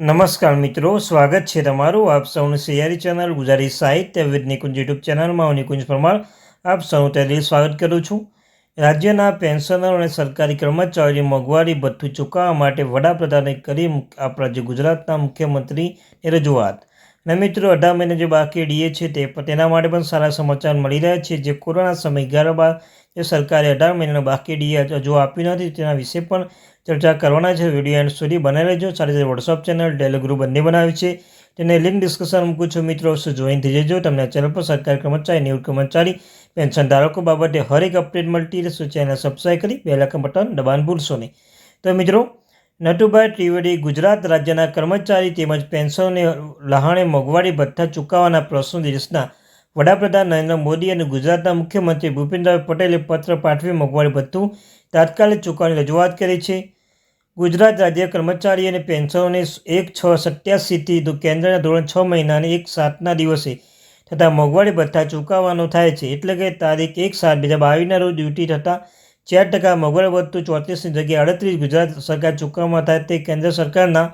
નમસ્કાર મિત્રો, સ્વાગત છે તમારું આપ સૌનું સિયારી channel Gujarati Sahitya with Nikunj YouTube ચેનલમાં હું પરમાર આપ સૌનું તહેદીલ સ્વાગત કરું છું. રાજ્યના પેન્શનરો અને સરકારી કર્મચારીઓ મોંઘવારી, ભથ્થું ચૂકવવા માટે વડાપ્રધાને કરી આપ જે ગુજરાતના મુખ્યમંત્રીની રજૂઆત. અને મિત્રો અઢાર મહિને જે બાકી ડીએ છે તે તેના માટે પણ સારા સમાચાર મળી રહ્યા છે. જે કોરોના સમયગાળા બાદ જે સરકારે અઢાર મહિનાનો બાકી ડીએ હજુ આપ્યું નથી, તેના વિશે પણ ચર્ચા કરવાના છે. વીડિયો એન્ડ સુધી બનાવી લેજો સાથે સાથે વોટ્સઅપ ચેનલ ટેલિગ્રુપ બંને બનાવી છે. તેને લિંક ડિસ્કશન મૂકું છું મિત્રો. શું જોઈન થઈ જજો. તમને ચેનલ પર સરકારી કર્મચારી નિવૃત્ત કર્મચારી, પેન્શન ધારકો બાબતે હરેક અપડેટ મળતી રહેશે. ચેનલ સબસ્ક્રાઈબ કરી બેલાકન બટન દબાણ ભૂલશો નહીં. તો મિત્રો નટુભાઈ ત્રિવેદી ગુજરાત રાજ્યના કર્મચારી તેમજ પેન્શનને લહાણે મોંઘવારી ભથ્થા ચૂકવવાના પ્રશ્નો દેશના વડાપ્રધાન નરેન્દ્ર મોદી અને ગુજરાતના મુખ્યમંત્રી ભૂપેન્દ્રભાઈ પટેલે પત્ર પાઠવી મોંઘવારી ભથ્થું તાત્કાલિક ચૂકવવાની રજૂઆત કરી છે. ગુજરાત રાજ્ય કર્મચારી અને પેન્શનોને એક છ સત્યાસીથી કેન્દ્રના ધોરણ છ મહિનાની એક સાતના દિવસે થતાં મોંઘવારી ભથ્થા ચૂકવવાનો થાય છે. એટલે કે તારીખ એક સાત બે હજાર બાવીસના રોજ ડ્યુટી થતાં ચાર ટકા મોંઘવારી વધતું ચોત્રીસની જગ્યાએ અડત્રીસ ગુજરાત સરકાર ચૂકવવામાં થાય તે કેન્દ્ર સરકારના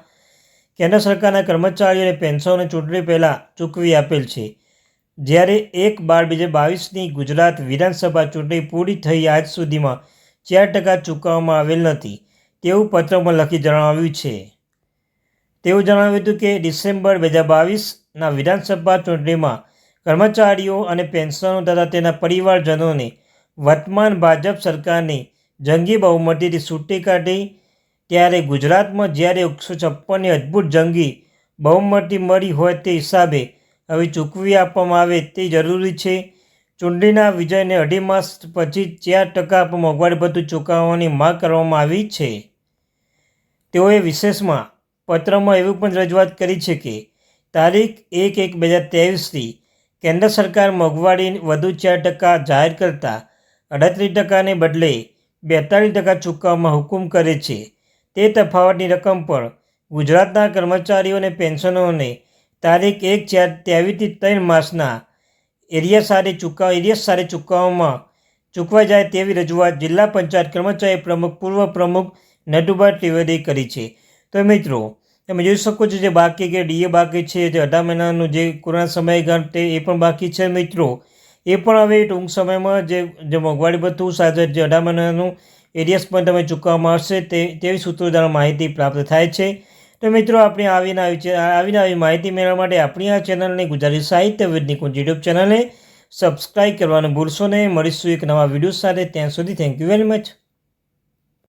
કેન્દ્ર સરકારના કર્મચારીઓને પેન્શનોને ચૂંટણી પહેલાં ચૂકવી આપેલ છે. જ્યારે એક બાર બે હજાર બાવીસની ગુજરાત વિધાનસભા ચૂંટણી પૂરી થઈ આજ સુધીમાં ચાર ટકા ચૂકવવામાં આવેલ નથી તેવું પત્રમાં લખી જણાવ્યું છે. તેવું જણાવ્યું હતું કે ડિસેમ્બર બે હજાર બાવીસના વિધાનસભા ચૂંટણીમાં કર્મચારીઓ અને પેન્શનો તથા તેના પરિવારજનોને વર્તમાન ભાજપ સરકારની જંગી બહુમતીથી છૂટી કાઢી. ત્યારે ગુજરાતમાં જ્યારે એકસો છપ્પનની અદ્ભુત જંગી બહુમતી મળી હોય તે હિસાબે હવે ચૂકવી આપવામાં આવે તે જરૂરી છે. ચૂંટણીના વિજયને અઢી માસ પછી ચાર ટકા મોંઘવારી ભથ્થું ચૂકવવાની માંગ કરવામાં આવી છે. તેઓએ વિશેષમાં પત્રમાં એવું પણ રજૂઆત કરી છે કે તારીખ એક એક બે હજાર ત્રેવીસથી કેન્દ્ર સરકાર મોંઘવારી વધુ ચાર ટકા જાહેર કરતાં અડત્રીસ ટકાને બદલે બેતાળીસ ટકા ચૂકવવામાં હુકુમ કરે છે. તે તફાવતની રકમ પર ગુજરાતના કર્મચારીઓને પેન્શનોને તારીખ એક ચાર ત્રેવીસથી ત્રણ માસના એરિયા સારી ચૂકવ, એરિયા સારી ચૂકવવામાં ચૂકવા જાય તેવી રજૂઆત જિલ્લા પંચાયત કર્મચારી પ્રમુખ, પૂર્વ પ્રમુખ નટુભા ત્રિવેદી કરી છે. તો મિત્રો, તમે જોઈ શકો છો જે બાકી કે ડીએ બાકી છે, જે અઢાર મહિનાનું જે કોરોના સમયગાળ તે એ પણ બાકી છે મિત્રો. એ પણ હવે ટૂંક સમયમાં જે જે મોંઘવારી ભથ્થું સાથે જે અઢાર એરિયસ પણ તમે ચૂકવવામાં આવશે તે, તેવી સૂત્રો દ્વારા માહિતી પ્રાપ્ત થાય છે. તો મિત્રો, આપણે આવીને આવી આવીને આવી માહિતી મેળવવા માટે આપણી આ ચેનલને ગુજરાતી સાહિત્ય વિદ નિકુંજ યુટ્યુબ ચેનલને સબસ્ક્રાઈબ કરવાનું ભૂલશો નહીં. મળીશું એક નવા વીડિયો સાથે. ત્યાં સુધી થેન્ક યુ વેરી મચ